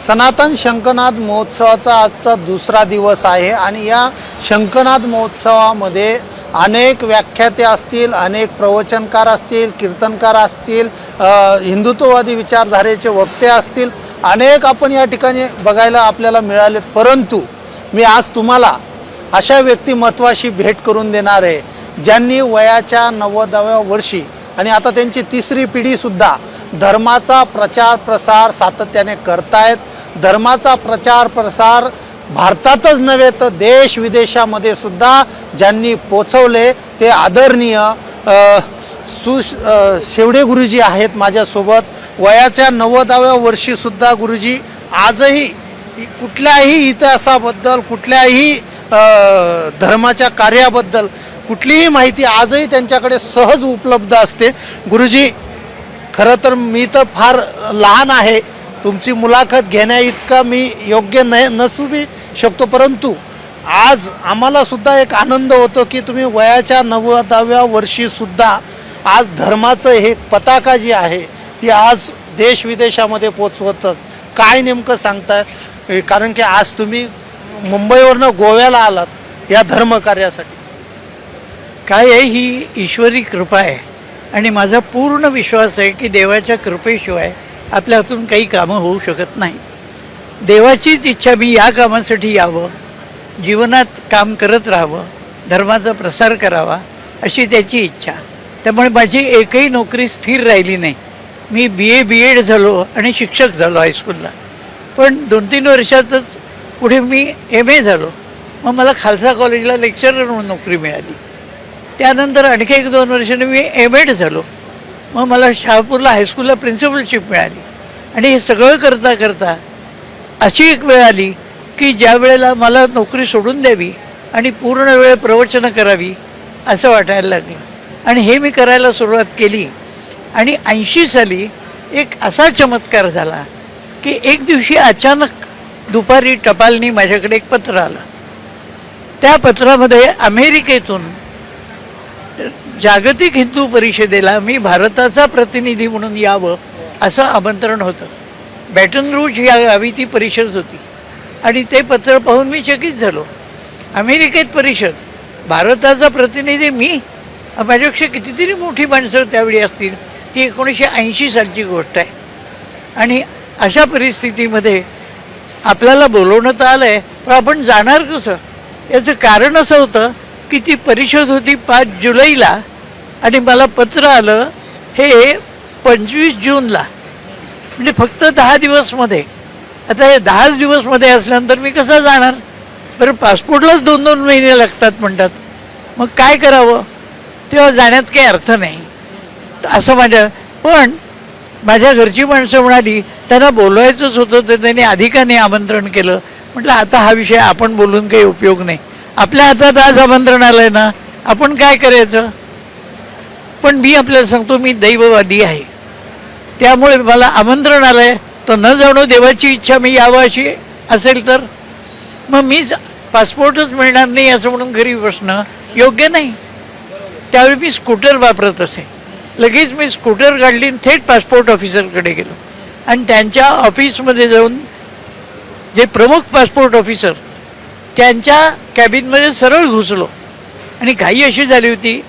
सनातन शंकनाद महोत्सवाचा आजचा दुसरा दिवस आहे आणि या शंकनाद महोत्सवामध्ये अनेक व्याख्याते असतील अनेक प्रवचनकार असतील कीर्तनकार असतील हिंदुत्ववादी विचारधारेचे वक्ते असतील अनेक आपण या ठिकाणी बघायला आपल्याला मिळालेत. परंतु मी आज तुम्हाला अशा व्यक्तिमत्वाशी भेट करून देणार आहे ज्यांनी वयाच्या नव्वदाव्या वर्षी आणि आता त्यांची तिसरी पिढीसुद्धा धर्माचा प्रचार प्रसार सातत्याने करतायत धर्माचा प्रचार प्रसार भारतातच नव्हे तर देश विदेशामध्ये सुद्धा ज्यांनी पोचवले ते आदरणीय सु शेवडे गुरुजी आहेत माझ्यासोबत. वयाच्या नव्वदाव्या वर्षीसुद्धा गुरुजी आजही कुठल्याही इतिहासाबद्दल कुठल्याही धर्माच्या कार्याबद्दल कुठलीही माहिती आजही त्यांच्याकडे सहज उपलब्ध असते. गुरुजी खरं तर मी तर फार लहान आहे. तुमची मुलाखत घेण्याइतका मी योग्य न नसू बी शकतो परंतु आज आम्हाला सुद्धा एक आनंद होतो की तुम्ही वयाच्या नव्वदाव्या वर्षीसुद्धा आज धर्माचं हे पताका जी आहे ती आज देश विदेशामध्ये पोचवत काय नेमकं सांगताय? कारण की आज तुम्ही मुंबईवरनं गोव्याला आलात या धर्मकार्यासाठी. काय आहे ही ईश्वरी कृपा आहे. आणि माझा पूर्ण विश्वास आहे की देवाच्या कृपेशिवाय आपल्या हातून काही कामं होऊ शकत नाही. देवाचीच इच्छा मी या कामासाठी यावं जीवनात काम करत राहावं धर्माचा प्रसार करावा अशी त्याची इच्छा. त्यामुळे माझी एकही नोकरी स्थिर राहिली नाही. मी बी ए बी एड झालो आणि शिक्षक झालो हायस्कूलला पण दोन तीन वर्षातच पुढे मी एम ए झालो. मग मला खालसा कॉलेजला लेक्चरर म्हणून नोकरी मिळाली. त्यानंतर आणखी एक दोन वर्षाने मी एम एड झालो. मग मला शहापूरला हायस्कूलला प्रिन्सिपलशिप मिळाली. आणि हे सगळं करता करता अशी एक वेळ आली की ज्या वेळेला मला नोकरी सोडून द्यावी आणि पूर्ण वेळ प्रवचनं करावी असं वाटायला लागलं. आणि हे मी करायला सुरुवात केली. आणि ऐंशी साली एक असा चमत्कार झाला की एक दिवशी अचानक दुपारी टपालनी माझ्याकडे एक पत्र आलं. त्या पत्रामध्ये अमेरिकेतून जागतिक हिंदू परिषदेला मी भारताचा प्रतिनिधी म्हणून यावं असं आमंत्रण होतं. बॅटन रूज या गावी ती परिषद होती. आणि ते पत्र पाहून मी चकित झालो. अमेरिकेत परिषद. भारताचा प्रतिनिधी मी? माझ्यापेक्षा कितीतरी मोठी माणसं त्यावेळी असतील ही एकोणीसशे ऐंशी सालची गोष्ट आहे. आणि अशा परिस्थितीमध्ये आपल्याला बोलवणं तर आलं आहे पण आपण जाणार कसं? याचं कारण असं होतं किती परिषद होती पाच जुलैला आणि मला पत्र आलं हे पंचवीस जूनला. म्हणजे फक्त दहा दिवसमध्ये. आता हे दहाच दिवसमध्ये असल्यानंतर मी कसं जाणार? बरं पासपोर्टलाच दोन दोन महिने लागतात म्हणतात. मग काय करावं? तेव्हा जाण्यात काही अर्थ नाही. असं माझ्या पण माझ्या घरची माणसं म्हणाली त्यांना बोलवायचंच होतं तर त्यांनी अधिकाने आमंत्रण केलं? म्हटलं आता हा विषय आपण बोलून काही उपयोग नाही. आपल्या हातात आज आमंत्रण आलं आहे ना आपण काय करायचं? पण मी आपल्याला सांगतो मी दैववादी आहे. त्यामुळे मला आमंत्रण आलं आहे तर न जाणो देवाची इच्छा मी यावं अशी असेल तर? मग मीच पासपोर्टच मिळणार नाही असं म्हणून घरी बसणं योग्य नाही. त्यावेळी मी स्कूटर वापरत असे. लगेच मी स्कूटर काढली आणि थेट पासपोर्ट ऑफिसरकडे गेलो. आणि त्यांच्या ऑफिसमध्ये जाऊन जे प्रमुख पासपोर्ट ऑफिसर त्यांच्या कॅबिनमध्ये सरळ घुसलो. आणि घाई अशी झाली होती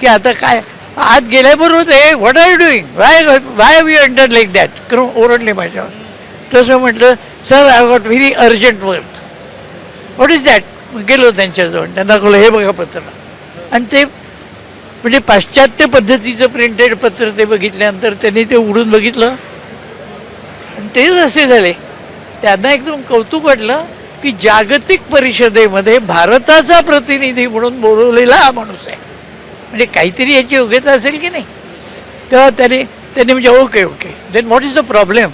की आता काय आत गेल्याबरोबर हे what are you doing why why we under like that करून ओरडले माझ्यावर. तसं म्हटलं sir I got very urgent work what is that गेलो त्यांच्याजवळ. त्यांना दाखवलं हे बघा पत्र. आणि ते म्हणजे पाश्चात्य पद्धतीचं प्रिंटेड पत्र ते बघितल्यानंतर त्यांनी ते उघडून बघितलं. आणि तेच असे झाले. त्यांना एकदम कौतुक वाटलं. की जागतिक परिषदेमध्ये भारताचा प्रतिनिधी म्हणून बोलवलेला हा माणूस आहे. म्हणजे काहीतरी याची योग्यता असेल की नाही? तेव्हा त्याने त्यांनी म्हणजे okay okay. Then what is the problem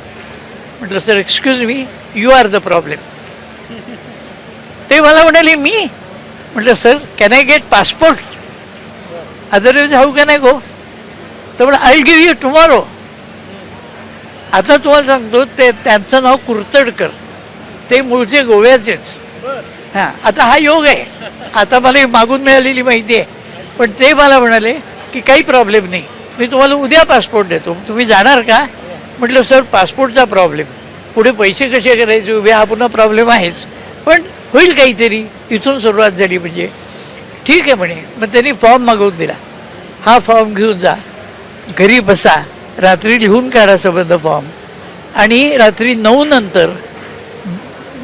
म्हटलं sir excuse me you are the problem ते मला म्हणाले मी? म्हटलं sir can I get passport otherwise how can I go तर म्हणे आय गिव्ह यू टुमॉरो आता तुम्हाला सांगतो ते त्यांचं नाव कुरतडकर. ते मूळचे गोव्याचेच. हां आता हा योग आहे. आता मला मागून मिळालेली माहिती आहे. पण ते मला म्हणाले की काही प्रॉब्लेम नाही. मी तुम्हाला उद्या पासपोर्ट देतो. तुम्ही जाणार का? म्हटलं सर पासपोर्टचा प्रॉब्लेम पुढे पैसे कसे करायचे? उभे हा पुन्हा प्रॉब्लेम आहेच. पण होईल काहीतरी. इथून सुरुवात झाली म्हणजे. ठीक आहे म्हणे. मग त्यांनी फॉर्म मागवून दिला. हा फॉर्म घेऊन जा. घरी बसा. रात्री लिहून काढा संबंध फॉर्म आणि रात्री नऊ नंतर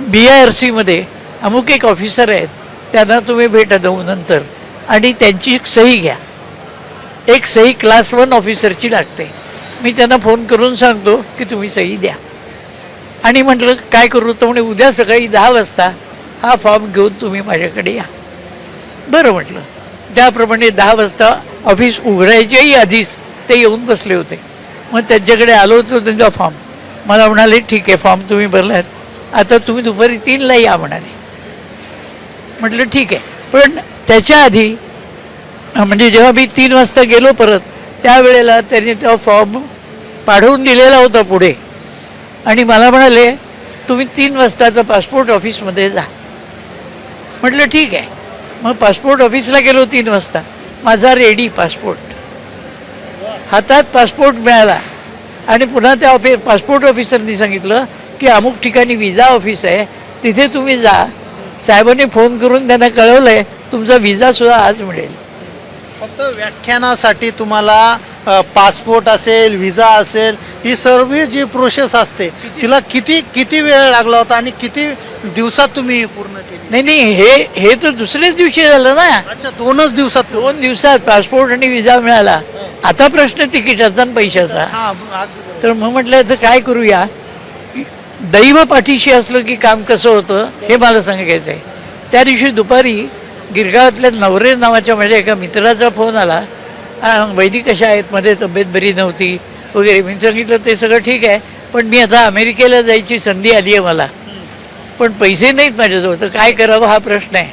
बी आय आर सीमध्ये अमुक एक ऑफिसर आहेत त्यांना तुम्ही भेटा देऊ नंतर. आणि त्यांची सही घ्या. एक सही क्लास वन ऑफिसरची लागते. मी त्यांना फोन करून सांगतो की तुम्ही सही द्या. आणि म्हटलं काय करू तर म्हणे उद्या सकाळी दहा वाजता हा फॉर्म घेऊन तुम्ही माझ्याकडे या. बरं म्हटलं. त्याप्रमाणे दहा वाजता ऑफिस उघडायच्याही आधीच ते येऊन बसले होते. मग त्यांच्याकडे आलो होतो त्यांचा फॉर्म मला म्हणाले ठीक आहे फॉर्म तुम्ही भरलात. आता तुम्ही दुपारी तीनला या म्हणाले. म्हटलं ठीक आहे. पण त्याच्या आधी म्हणजे जेव्हा मी तीन वाजता गेलो परत त्यावेळेला त्यांनी तेव्हा फॉर्म पाठवून दिलेला होता पुढे. आणि मला म्हणाले तुम्ही तीन वाजताचा पासपोर्ट ऑफिसमध्ये जा. म्हटलं ठीक आहे. मग पासपोर्ट ऑफिसला गेलो तीन वाजता. माझा रेडी पासपोर्ट हातात पासपोर्ट मिळाला. आणि पुन्हा त्या ऑफि पासपोर्ट ऑफिसरनी सांगितलं की अमुक ठिकाणी विजा ऑफिस आहे तिथे तुम्ही जा. साहेबांनी फोन करून त्यांना कळवलं आहे तुमचा विजासुद्धा आज मिळेल. फक्त व्याख्यानासाठी तुम्हाला पासपोर्ट असेल व्हिसा असेल ही सर्व जी प्रोसेस असते तिला किती किती वेळ लागला होता आणि किती दिवसात तुम्ही पूर्ण केली? नाही नाही हे हे तर दुसऱ्याच दिवशी झालं ना. अच्छा दोनच दिवसात? दोन दिवसात पासपोर्ट आणि विजा मिळाला. आता प्रश्न तिकिटाचा आणि पैशाचा. हा तर मग म्हटलं तर काय करूया? दैव पाठीशी असलं की काम कसं होतं हे मला सांगायचं आहे त्या दिवशी दुपारी गिरगावातल्या नवरे नावाच्या माझ्या एका मित्राचा फोन आला. "आ, कशा आहेत? मध्ये तब्येत बरी नव्हती वगैरे. मी सांगितलं ते सगळं ठीक आहे पण मी आता अमेरिकेला जायची संधी आली आहे मला. पण पैसे नाहीत माझ्याजवळ तर काय करावं हा प्रश्न आहे.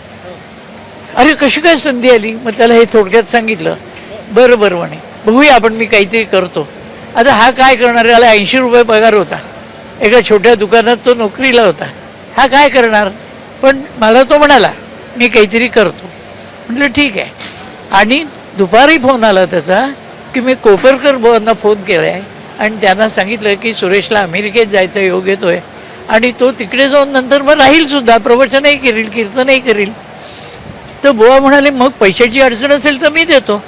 अरे कशी काय संधी आली? मग त्याला हे थोडक्यात सांगितलं. बरं बरं म्हणे. बघूया आपण मी काहीतरी करतो. आता हा काय करणार याला ऐंशी रुपये पगार होता. एका छोट्या दुकानात तो नोकरीला होता. हा काय करणार? पण मला तो म्हणाला मी काहीतरी करतो. म्हटलं ठीक आहे. आणि दुपारी फोन आला त्याचा की मी कोपरकर भावांना फोन केला आहे आणि त्यांना सांगितलं की सुरेशला अमेरिकेत जायचा योग येतो आहे आणि तो तिकडे जाऊन नंतर मग राहीलसुद्धा प्रवचनही करील कीर्तनही करील. तर बुवा म्हणाले मग पैशाची अडचण असेल तर मी देतो.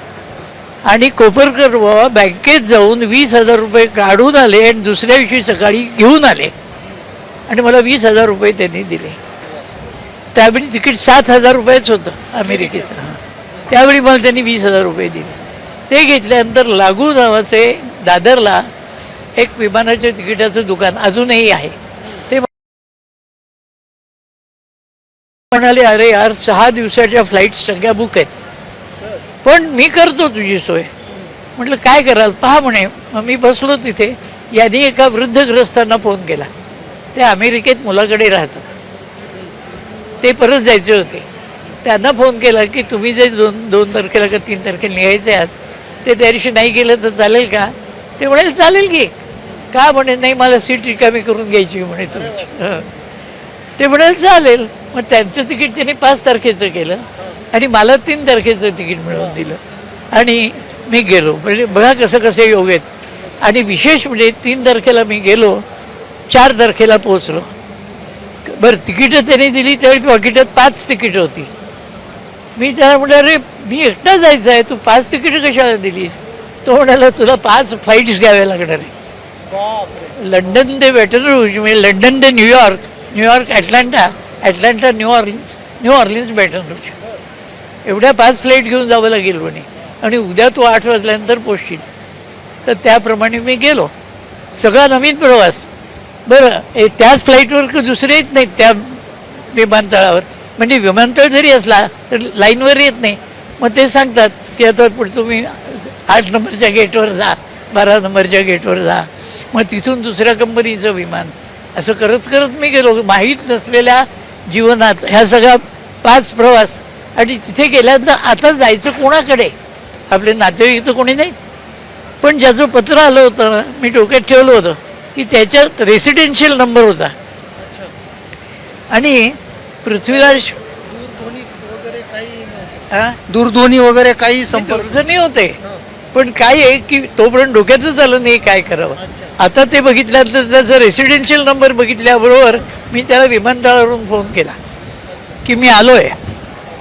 आणि कोपरकर बुवा बँकेत जाऊन वीस हजार रुपये काढून आले आणि दुसऱ्या दिवशी सकाळी घेऊन आले. आणि मला वीस हजार रुपये त्यांनी दिले. त्यावेळी तिकीट सात हजार रुपयेच होतं अमेरिकेचं. त्यावेळी मला त्यांनी वीस हजार रुपये दिले. ते घेतल्यानंतर लागू नावाचे दादरला एक विमानाच्या तिकिटाचं दुकान अजूनही आहे. ते म्हणाले अरे यार सहा दिवसाच्या फ्लाईट सगळ्या बुक आहेत. पण मी करतो तुझी सोय. म्हटलं काय कराल? पहा म्हणे. मग मी बसलो तिथे. यांनी एका वृद्धग्रस्तांना फोन केला. ते अमेरिकेत मुलाकडे राहतात. ते परत जायचे होते. त्यांना फोन केला की तुम्ही जे दोन दोन तारखेला का तीन तारखेला निघायचे आहात ते त्या दिवशी नाही गेलं तर चालेल का? ते म्हणाले चालेल की. का? म्हणे नाही मला सीट रिकामी करून घ्यायची म्हणे तुमची. ते म्हणाले चालेल. मग त्यांचं तिकीट त्यांनी पाच तारखेचं केलं. आणि मला तीन तारखेचं तिकीट मिळवून दिलं. आणि मी गेलो. म्हणजे बघा कसं कसे योग आहेत. आणि विशेष म्हणजे तीन तारखेला मी गेलो चार तारखेला पोचलो बरं तिकीटं त्यांनी दिली त्यावेळी पाकिटात पाच तिकीटं होती. मी त्याला म्हटलं अरे मी एकटा जायचं आहे. तू पाच तिकीटं कशाला दिलीस? तो म्हणाला तुला पाच फ्लाईट्स घ्याव्या लागणार आहे लंडन ते बॅटन म्हणजे लंडन ते New York New York Atlanta Atlanta New Orleans New Orleans Baton Rouge. एवढ्या पाच फ्लाईट घेऊन जावं लागेल म्हणे आणि उद्या तू आठ वाजल्यानंतर पोचशील. तर त्याप्रमाणे मी गेलो. सगळा नवीन प्रवास. बरं ए, त्याच फ्लाईटवर का दुसरे येत नाहीत त्या विमानतळावर? म्हणजे विमानतळ जरी असला तर लाईनवर येत नाही. मग ते सांगतात की आता पुढे तुम्ही आठ नंबरच्या गेटवर जा बारा नंबरच्या गेटवर जा. मग तिथून दुसऱ्या कंपनीचं विमान. असं करत करत मी गेलो. माहीत नसलेल्या जीवनात ह्या सगळा पाच प्रवास आणि तिथे गेल्यानंतर आता जायचं कोणाकडे? आपले नातेवाईक तर कोणी नाहीत. पण ज्याचं पत्र आलं होतं ना मी डोक्यात ठेवलं होतं की त्याच्यात रेसिडेन्शियल नंबर होता. आणि पृथ्वीराज दूरध्वनी वगैरे काही? दूरध्वनी वगैरे काही संपर्क दूरध्वनी होते. पण काय आहे की तोपर्यंत डोक्यातच आलं नाही काय करावं. आता ते बघितल्यानंतर त्याचा रेसिडेन्शियल नंबर बघितल्याबरोबर मी त्याला विमानतळावरून फोन केला कि मैं आलो है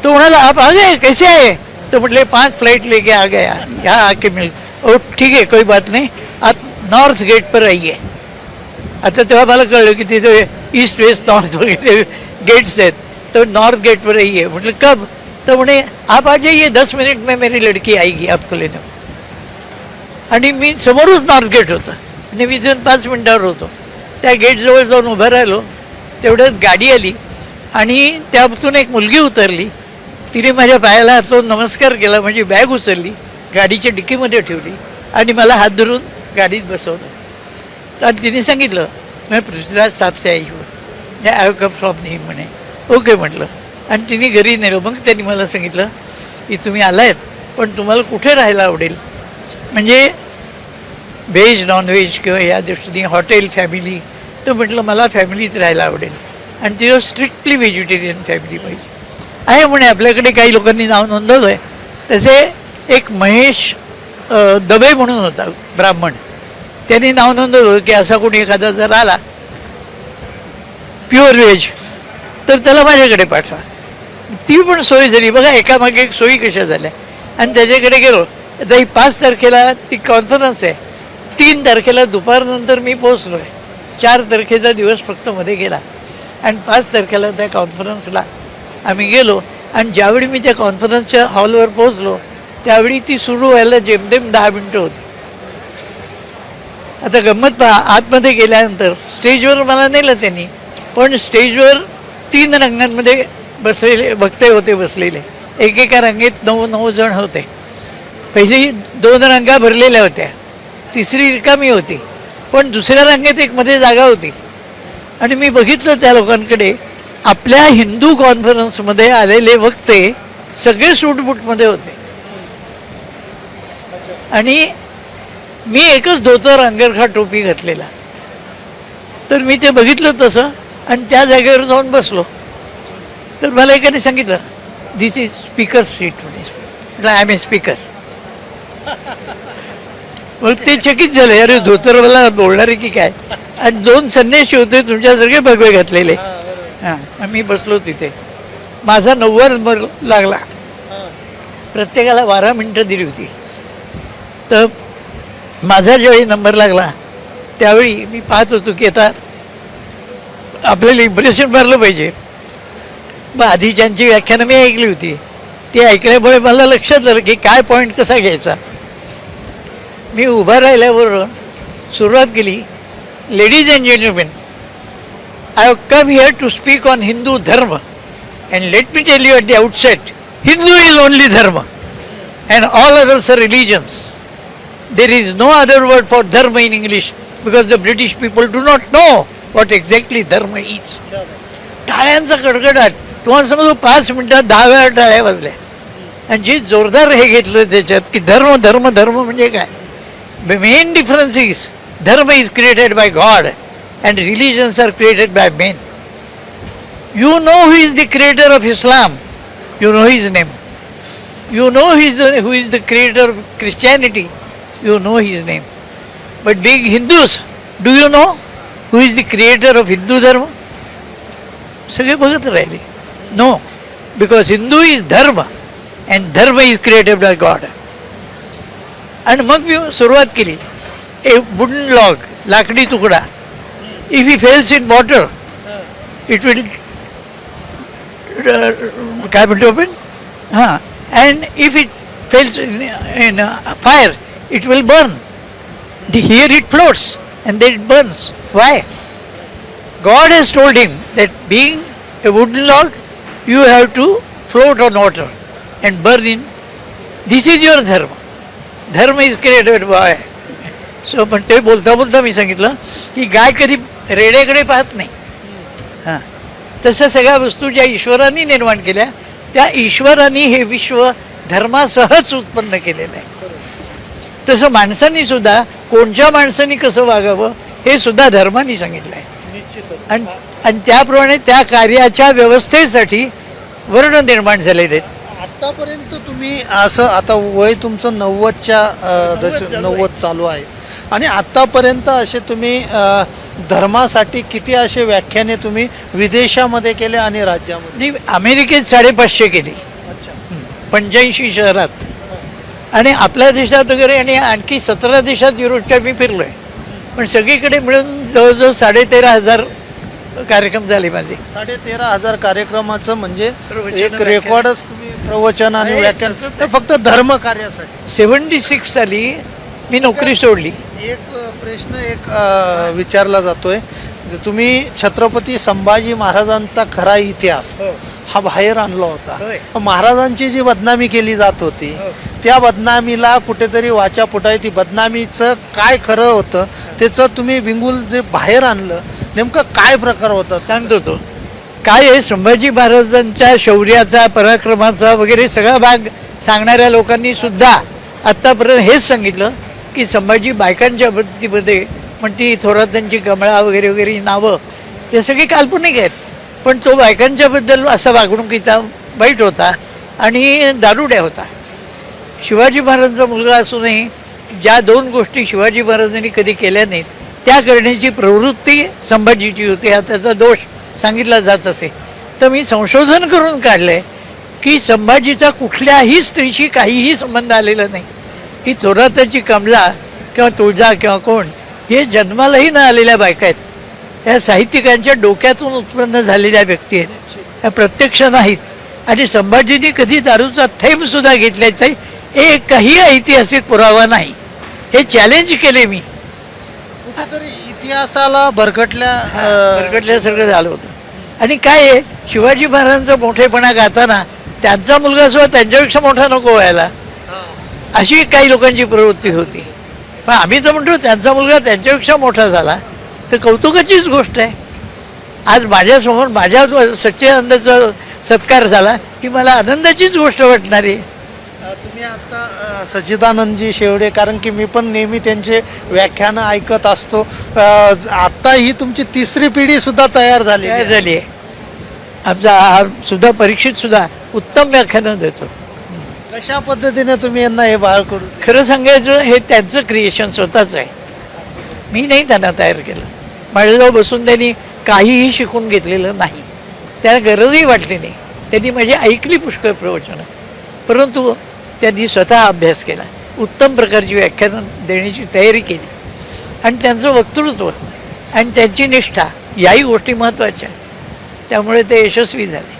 तो म्हणाला आप आ गए? कैसे आए? तो म्हटले पांच फ्लाइट लेके आ गया यहाँ आके मिल ओ ठीक आहे कोई बात नाही आप नॉर्थ गेट पर आइए। आता तेव्हा मला कळलं की तिथे ईस्ट वेस्ट नॉर्थ वगैरे गेट्स आहेत तर नॉर्थ गेट पर आइए। म्हटलं कब? तर म्हणे आप आ जाइए दस मिनिट में मेरी लड़की आएगी आपको लेने आणि मी समोरच नॉर्थ गेट होतं। आणि मी तिथून पाच मिनिटावर होतो त्या गेटजवळ जाऊन उभं राहिलो तेवढ्यात गाडी आली आणि त्यातून एक मुलगी उतरली तिने माझ्या पायाला तो नमस्कार केला म्हणजे बॅग उचलली गाडीच्या डिक्कीमध्ये ठेवली आणि मला हात धरून गाडीत बसवलं. आणि तिने सांगितलं मी पृथ्वीराज सापसे आई हूँ. आय कम फ्रॉम नेम म्हणे. ओके म्हटलं. आणि तिने घरी नेलं. मग त्यांनी मला सांगितलं की तुम्ही आलायत पण तुम्हाला कुठे राहायला आवडेल? म्हणजे व्हेज नॉनव्हेज किंवा या दृष्टीने हॉटेल फॅमिली तर म्हटलं मला फॅमिलीत राहायला आवडेल. आणि तिथं स्ट्रिक्टली व्हेजिटेरियन फॅमिली पाहिजे. आहे म्हणे आपल्याकडे काही लोकांनी नाव नोंदवलं आहे त्याचे एक महेश दबे म्हणून होता ब्राह्मण. त्यांनी नाव नोंदवलं की असा कोणी एखादा जर आला प्युअर व्हेज तर त्याला माझ्याकडे पाठवा. ती पण सोय झाली. बघा एकामागे एक सोयी कशा झाल्या. आणि त्याच्याकडे गेलो. आता ही पाच तारखेला ती कॉन्फरन्स आहे. तीन तारखेला दुपारनंतर मी पोचलो आहे चार तारखेचा दिवस फक्त मध्ये गेला. आणि पाच तारखेला त्या कॉन्फरन्सला आम्ही गेलो आणि ज्यावेळी मी त्या कॉन्फरन्सच्या हॉलवर पोहोचलो त्यावेळी ती सुरू व्हायला जेमतेम दहा मिनटं होती. आता गंमत पहा आतमध्ये गेल्यानंतर स्टेजवर मला नेलं त्यांनी पण स्टेजवर तीन रंगांमध्ये बसलेले वक्ते होते बसलेले. एकेका रंगेत नऊ नऊ जण होते. पहिली दोन रंगा भरलेल्या होत्या. तिसरी रिकामी होती. पण दुसऱ्या रांगेत एक मध्ये जागा होती. आणि मी बघितलं त्या लोकांकडे आपल्या हिंदू कॉन्फरन्समध्ये आलेले वक्ते सगळे सूटबूटमध्ये होते. आणि मी एकच धोतर अंगरखा टोपी घातलेला. तर मी ते बघितलं तसं आणि त्या जागेवर जाऊन बसलो. तर मला एकाने सांगितलं दिस इज स्पीकर सीट म्हटलं आय एम ए स्पीकर मग ते चकित झाले अरे धोतरवाला बोलणार आहे की काय? आणि दोन संन्याशी होते तुमच्यासारखे भगवे घातलेले. हां मी बसलो तिथे. माझा नव्वद नंबर लागला. प्रत्येकाला बारा मिनटं दिली होती. तर माझा ज्यावेळी नंबर लागला त्यावेळी मी पाहत होतो की आता आपल्याला इम्प्रेशन मारलं पाहिजे. मग आधीच्यांची व्याख्यानं मी ऐकली होती ती ऐकल्यामुळे मला लक्षात आलं की काय पॉईंट कसा घ्यायचा. मी उभा राहिल्यावर सुरुवात केली ladies and gentlemen I have come here to speak on Hindu dharma and let me tell you at the outset Hindu is only dharma and all others are religions there is no other word for dharma in English because the British people do not know what exactly dharma is. टाळ्यांचा कडकडाट तुम्हाला सांगतो पाच मिनिटात दहा वेळा टाळ्या वाजल्या आणि जे जोरदार हे घेतलं त्याच्यात की धर्म धर्म धर्म म्हणजे काय main difference is dharma is created by God And religions are created by men you know who is the creator of Islam you know his name You know he's the, who is the creator of Christianity. You know his name. But being Hindus, do you know who is the creator of Hindu Dharma? सगळे बघत राहिले no because Hindu is dharma and dharma is created by God आणि मग मी सुरुवात केली ए wooden log लाकडी तुकडा If he falls in water it will काय म्हणतो आपण हां and if it falls in in fire it will burn the here it floats and that it burns why God has told him that being a wooden log, you have to float on water and burn in. This is your dharma. Dharma is created by. So पण ते बोलता बोलता मी सांगितलं की गाय कधी रेड्याकडे पाहत नाही. हां. तसं सगळ्या वस्तू ज्या ईश्वरांनी निर्माण केल्या त्या ईश्वरांनी हे विश्व धर्मासहच उत्पन्न केलेलं आहे. तसं माणसांनी सुद्धा कोणत्या माणसांनी कसं वागावं हे सुद्धा धर्माने सांगितलं आहे आणि आणि त्याप्रमाणे त्या कार्याच्या व्यवस्थेसाठी वर्ण निर्माण झालेले आहेत. आतापर्यंत तुम्ही असं आता वय तुमचं नव्वदच्या दश. नव्वद चालू आहे. आणि आतापर्यंत असे तुम्ही धर्मासाठी किती असे व्याख्याने तुम्ही विदेशामध्ये केले आणि राज्यामध्ये? आणि अमेरिकेत साडेपाचशे केली. अच्छा. पंच्याऐंशी शहरात. आणि आपल्या देशात वगैरे आणि आणखी सतरा देशात युरोपच्या मी फिरलो आहे पण सगळीकडे मिळून जवळजवळ साडेतेरा हजार कार्यक्रम झाले माझे. साडे तेरा हजार कार्यक्रमाचं म्हणजे एक. रेकॉर्डच तुम्ही प्रवचन आणि व्याख्यान. फक्त धर्म कार्यासाठी. सेवन्टी सिक्स साली मी नोकरी सोडली. एक प्रश्न एक अ, विचारला जातोय. तुम्ही छत्रपती संभाजी महाराजांचा खरा इतिहास हा. बाहेर आणला होता. महाराजांची जी बदनामी केली जात होती हो. त्या बदनामीला कुठेतरी वाचा फुटाय ती बदनामीचं काय खरं होतं त्याचं तुम्ही बिंगुल जे बाहेर आणलं नेमकं काय प्रकार होता? सांगतो तो. काय आहे संभाजी महाराजांच्या शौर्याचा पराक्रमाचा वगैरे सगळा भाग सांगणाऱ्या लोकांनी सुद्धा आत्तापर्यंत हेच सांगितलं. की संभाजी बायकांच्या बाबतीमध्ये पण ती थोरातांची कमळा वगैरे वगैरे नावं हे सगळी काल्पनिक आहेत. पण तो बायकांच्याबद्दल असा वागणुकीचा वाईट होता आणि दारुड्या होता. शिवाजी महाराजांचा मुलगा असूनही ज्या दोन गोष्टी शिवाजी महाराजांनी कधी केल्या नाहीत त्या करण्याची प्रवृत्ती संभाजीची होती हा त्याचा दोष सांगितला जात असे. तर मी संशोधन करून काढलं आहे की संभाजीचा कुठल्याही स्त्रीशी काहीही संबंध आलेला नाही. ही थोराताची कमला किंवा तुळजा किंवा कोण हे जन्मालाही न आलेल्या बायका आहेत. या साहित्यिकांच्या डोक्यातून उत्पन्न झालेल्या व्यक्ती आहेत. ह्या प्रत्यक्ष नाहीत. आणि संभाजींनी कधी दारूचा थेंब सुद्धा घेतल्याचा एकही ऐतिहासिक पुरावा नाही. हे चॅलेंज केले मी. कुठेतरी इतिहासाला भरकटल्या भरकटल्यासारखं झालं होतं. आणि काय आहे शिवाजी महाराजांचा मोठेपणा गाताना त्यांचा मुलगा सुद्धा त्यांच्यापेक्षा मोठा नको व्हायला. अशी काही लोकांची प्रवृत्ती होती. पण आम्ही तर म्हणतो त्यांचा मुलगा त्यांच्यापेक्षा मोठा झाला. तर कौतुकाचीच गोष्ट आहे. आज माझ्यासमोर माझ्या सच्चिदानंदाचा सत्कार झाला ही मला आनंदाचीच गोष्ट वाटणार तुम्ही आता सच्चिदानंदजी शेवडे कारण की मी पण नेहमी त्यांचे व्याख्यानं ऐकत असतो. अ, आता ही तुमची तिसरी पिढी सुद्धा तयार झाली झाली आहे. आमचा हा सुद्धा परीक्षित सुद्धा उत्तम व्याख्यानं देतो. कशा पद्धतीने तुम्ही यांना हे बाळ करू? खरं सांगायचं हे त्यांचं क्रिएशन स्वतःच आहे. मी नाही त्यांना तयार केलं. माझ्याजवळ बसून त्यांनी काहीही शिकून घेतलेलं नाही. त्याला गरजही वाटली नाही. त्यांनी माझी ऐकली पुष्कळ प्रवचनं. परंतु त्यांनी स्वतः अभ्यास केला. उत्तम प्रकारची व्याख्यानं देण्याची तयारी केली. आणि त्यांचं वक्तृत्व आणि त्यांची निष्ठा याही गोष्टी महत्त्वाच्या आहेत. त्यामुळे ते यशस्वी झाले.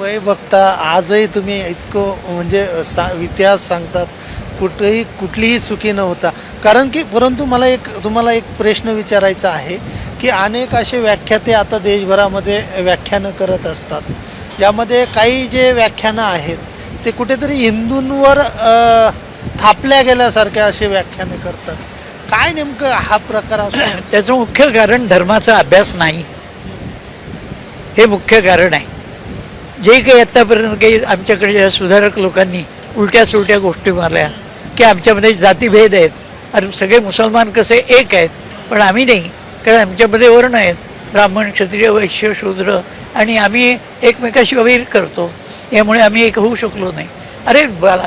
वय बघता आजही तुम्ही इतकं म्हणजे सा इतिहास सांगतात. कुठेही कुठलीही चुकी न होता. कारण की परंतु मला एक तुम्हाला एक प्रश्न विचारायचा आहे की अनेक असे व्याख्याते आता देशभरामध्ये व्याख्यानं करत असतात. यामध्ये काही जे व्याख्यानं आहेत ते कुठेतरी हिंदूंवर थापल्या गेल्यासारख्या असे व्याख्यानं करतात. काय नेमकं हा प्रकार असतो? त्याचं मुख्य कारण धर्माचा अभ्यास नाही. हे मुख्य कारण आहे. जे काही आत्तापर्यंत काही आमच्याकडे सुधारक लोकांनी उलट्या सुलट्या गोष्टी मारल्या की आमच्यामध्ये जातीभेद आहेत आणि सगळे मुसलमान कसे एक आहेत पण आम्ही नाही कारण आमच्यामध्ये वर्ण आहेत. ब्राह्मण क्षत्रिय वैश्य शूद्र आणि आम्ही एकमेकाशी वैर करतो यामुळे आम्ही एक होऊ शकलो नाही. अरे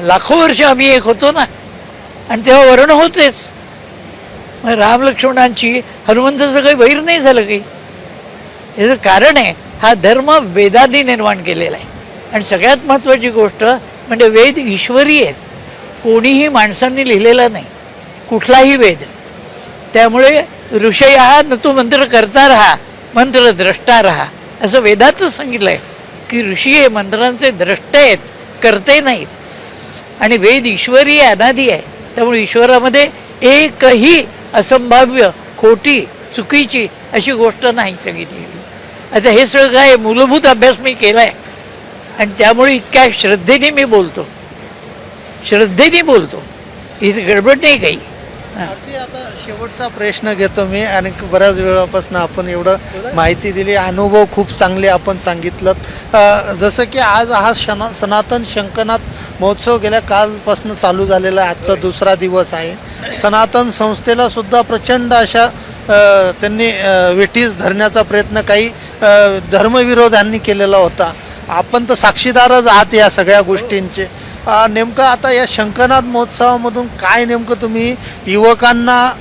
लाखो वर्ष आम्ही एक होतो ना आणि तेव्हा वर्ण होतेच. मग राम लक्ष्मणांची हनुमंताचं काही वैर नाही झालं काही. याचं कारण आहे हा धर्म वेदादी निर्माण केलेला आहे. आणि सगळ्यात महत्त्वाची गोष्ट म्हणजे वेद ईश्वरी आहेत. कोणीही माणसांनी लिहिलेला नाही. कुठलाही वेद. त्यामुळे ऋषया न तू मंत्र करता राहा मंत्र द्रष्टा राहा असं वेदातच सांगितलं आहे की ऋषी हे मंत्रांचे द्रष्टे आहेत करते नाहीत. आणि वेद ईश्वरी आहे अनादी आहे. त्यामुळे ईश्वरामध्ये एकही असंभाव्य खोटी चुकीची अशी गोष्ट नाही सांगितलेली. आता हे सगळं काय मूलभूत अभ्यास मी केला आहे आणि त्यामुळे इतक्या श्रद्धेने मी बोलतो. श्रद्धेने बोलतो. ही गडबड नाही काही. अगदी आता शेवटचा प्रश्न घेतो मी आणि बऱ्याच वेळापासून आपण एवढं माहिती दिली अनुभव खूप चांगले आपण सांगितलं जसं की आज हा शना सनातन शंकनाथ महोत्सव गेल्या कालपासून चालू झालेला आहे. आजचा दुसरा दिवस आहे. सनातन संस्थेला सुद्धा प्रचंड अशा त्यांनी अ, वेठीस धरण्याचा प्रयत्न काही धर्मविरोधांनी केलेला होता. आपण तर साक्षीदारच आहात या सगळ्या गोष्टींचे. नेमकं आता या शंखनाथ महोत्सवामधून काय नेमकं तुम्ही युवकांना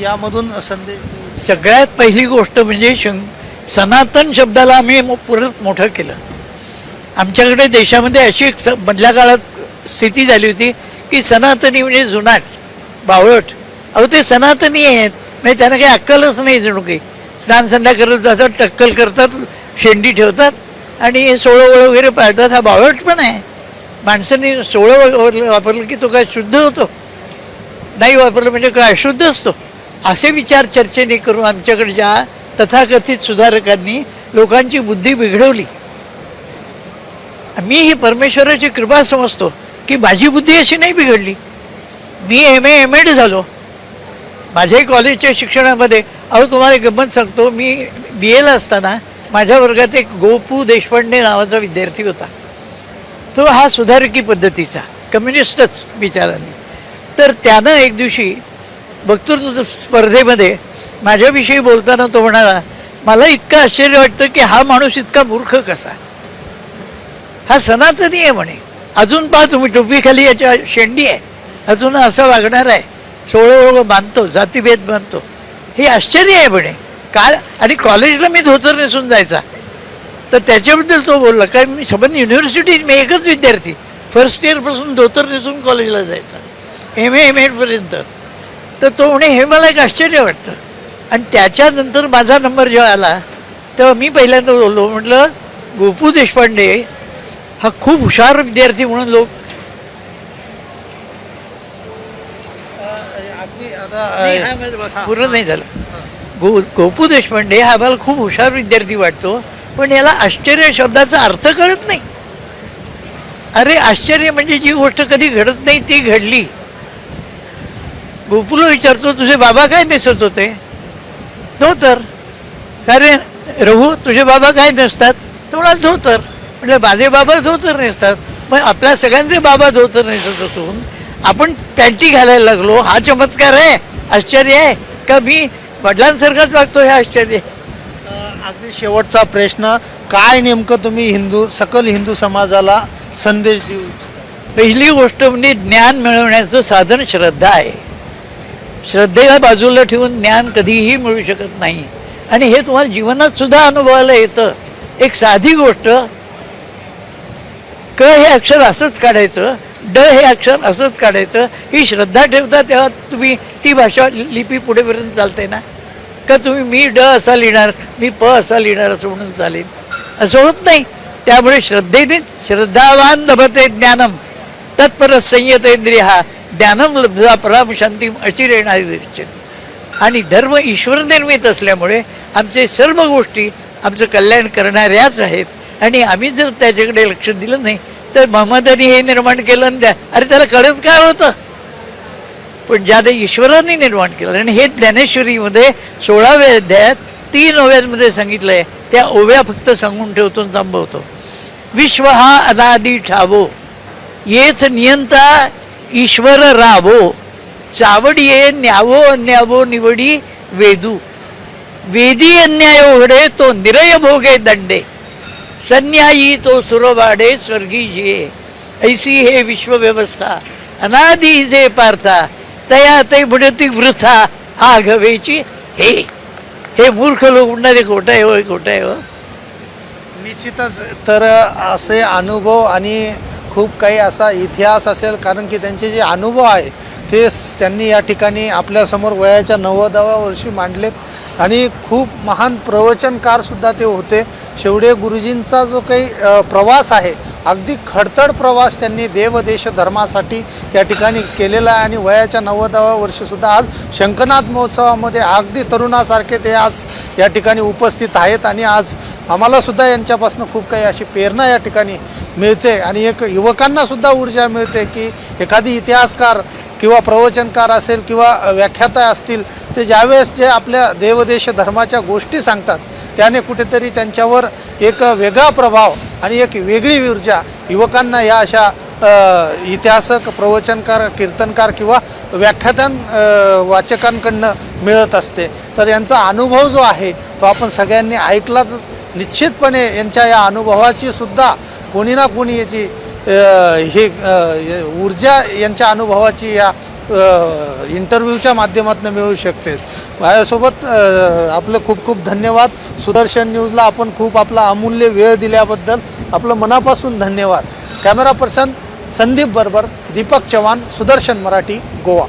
यामधून संदेश सगळ्यात पहिली गोष्ट म्हणजे शं सनातन शब्दाला आम्ही मो- परत मोठं केलं. आमच्याकडे देशामध्ये अशी एक स मधल्या काळात स्थिती झाली होती की सनातनी म्हणजे जुनाट बावळट. अहो ते सनातनी आहेत. म्हणजे त्यांना काही अक्कलच नाही जणू काही. स्नान संध्या करत जातात टक्कल करतात शेंडी ठेवतात आणि सोळं वगैरे पाळतात. हा बावट पण आहे. माणसाने सोळं वापरलं की तो काय शुद्ध होतो? नाही वापरलं म्हणजे काय अशुद्ध असतो. असे विचार चर्चेने करून आमच्याकडच्या तथाकथित सुधारकांनी लोकांची बुद्धी बिघडवली. मी ही परमेश्वराची कृपा समजतो की माझी बुद्धी अशी नाही बिघडली. मी एम ए एम एड झालो. माझ्याही कॉलेजच्या शिक्षणामध्ये अहो तुम्हाला गमत गंमत सांगतो मी बी एला असताना माझ्या वर्गात एक गोपू देशपांडे नावाचा विद्यार्थी होता. तो हा सुधारकी पद्धतीचा कम्युनिस्टच विचारांनी. तर त्यानं एक दिवशी वक्तृत्व स्पर्धेमध्ये माझ्याविषयी बोलताना तो म्हणाला मला इतकं आश्चर्य वाटतं की हा माणूस इतका मूर्ख कसा? हा सनातनी आहे म्हणे. अजून पहा तुम्ही टोपीखाली याच्या शेंडी आहे. अजून असं वागणार आहे. सोळं मानतो बांधतो जातीभेद बांधतो हे आश्चर्य आहे म्हणे. काय आणि कॉलेजला मी धोतर नेसून जायचा. तर त्याच्याबद्दल तो बोलला काय मी सबन युनिव्हर्सिटी मी एकच विद्यार्थी. फर्स्ट इयरपासून धोतर नेसून कॉलेजला जायचा. एम ए एम एडपर्यंत तर तो म्हणे हे मला एक आश्चर्य वाटतं. आणि त्याच्यानंतर माझा नंबर जेव्हा आला तेव्हा मी पहिल्यांदा बोललो म्हटलं गोपू देशपांडे हा खूप हुशार विद्यार्थी म्हणून लोक अगदी आता पूर्ण नाही झालं. गो गोपू देशपांडे हा मला खूप हुशार विद्यार्थी वाटतो पण याला आश्चर्य शब्दाचा अर्थ कळत नाही. अरे आश्चर्य म्हणजे जी गोष्ट कधी घडत नाही ती घडली. गोपुला विचारतो तुझे बाबा काय नेसत होते? धोतर अरे रघु तुझे बाबा काय नेसतात तो म्हणाल धोतर. म्हटलं माझे बाबा धोतर नेसतात. पण आपल्या सगळ्यांचे बाबा धोतर नेसत असून आपण पॅन्टी घालायला लागलो. हा चमत्कार आहे. आश्चर्य आहे. का मी वडिलांसारखाच वागतो हे आश्चर्य आहे. अगदी शेवटचा प्रश्न. काय नेमकं तुम्ही हिंदू सकल हिंदू समाजाला संदेश देऊ? पहिली गोष्ट म्हणजे ज्ञान मिळवण्याचं साधन श्रद्धा आहे. श्रद्धेला बाजूला ठेवून ज्ञान कधीही मिळू शकत नाही. आणि हे तुम्हाला जीवनात सुद्धा अनुभवायला येतं. एक साधी गोष्ट. क हे अक्षर असंच काढायचं. ड हे अक्षर असंच काढायचं. ही श्रद्धा ठेवता तेव्हा तुम्ही ती भाषा लिपी पुढेपर्यंत चालते ना? का तुम्ही मी ड असा लिहिणार मी प असा लिहिणार असं म्हणून चालेल? असं होत नाही. त्यामुळे श्रद्धेने श्रद्धावान लभते ज्ञानम. तत्पर संयत इंद्रिय हा ज्ञानम लब्धा पराम शांती अचिरेणारी दृश्यते आणि धर्म ईश्वर निर्मित असल्यामुळे आमचे सर्व गोष्टी आमचं कल्याण करणाऱ्याच आहेत. आणि आम्ही जर त्याच्याकडे लक्ष दिलं नाही तर महम्मदानी हे निर्माण केलं आणि त्या अरे त्याला कळत काय होतं? पण ज्या ईश्वरांनी निर्माण केलं आणि हे ज्ञानेश्वरीमध्ये सोळाव्या अध्यायात तीन ओव्यांमध्ये सांगितलं आहे त्या ओव्या फक्त सांगून ठेवतो आणि थांबवतो. विश्व हा अनादी ठावो. येथ नियंता ईश्वर रावो. चावडिये न्यावो अन्यावो निवडी वेदू. वेदी अन्याय ओघडे तो निरय भोगे दंडे. संन्यायी तो सुरवाडे स्वर्गी जे ऐसी हे विश्वव्यवस्था. अनादी जे पार्था तया ते बुडती वृथा आघवेची हे. हे मूर्ख लोक म्हणणारे खोटं आहे होय खोटं आहे हो. निश्चितच तर असे अनुभव आणि खूप काही असा इतिहास असेल कारण की त्यांचे जे अनुभव आहे ते त्यांनी या ठिकाणी आपल्यासमोर वयाच्या नव्वदाव्या वर्षी मांडलेत. आणि खूप महान प्रवचनकारसुद्धा ते होते. शेवडे गुरुजींचा जो काही प्रवास आहे अगदी खडतड प्रवास त्यांनी देवदेश धर्मासाठी या ठिकाणी केलेला आहे आणि वयाच्या नव्वदाव्या वर्षीसुद्धा आज शंकनाथ महोत्सवामध्ये अगदी तरुणासारखे ते आज या ठिकाणी उपस्थित आहेत आणि आज आम्हालासुद्धा यांच्यापासून खूप काही अशी प्रेरणा या ठिकाणी मिळते आणि एक युवकांनासुद्धा ऊर्जा मिळते की एखादी इतिहासकार किंवा प्रवचनकार असेल किंवा व्याख्याता असतील ते ज्यावेळेस जे आपल्या देवदेश धर्माच्या गोष्टी सांगतात त्याने कुठेतरी त्यांच्यावर एक वेगळा प्रभाव आणि एक वेगळी ऊर्जा युवकांना या अशा इतिहासक प्रवचनकार कीर्तनकार किंवा व्याख्यातन वाचकांकडनं मिळत असते. तर यांचा अनुभव जो आहे तो आपण सगळ्यांनी ऐकलाच निश्चितपणे यांच्या या अनुभवाची सुद्धा कोणी ना कोणी याची हे ऊर्जा यांच्या अनुभवाची या इंटरव्ह्यूच्या माध्यमातून मिळू शकते. माझ्यासोबत आपलं खूप खूप धन्यवाद. सुदर्शन न्यूजला आपण खूप आपला अमूल्य वेळ दिल्याबद्दल आपलं मनापासून धन्यवाद. कॅमेरा पर्सन संदीप बर्बर दीपक चव्हाण सुदर्शन मराठी गोवा.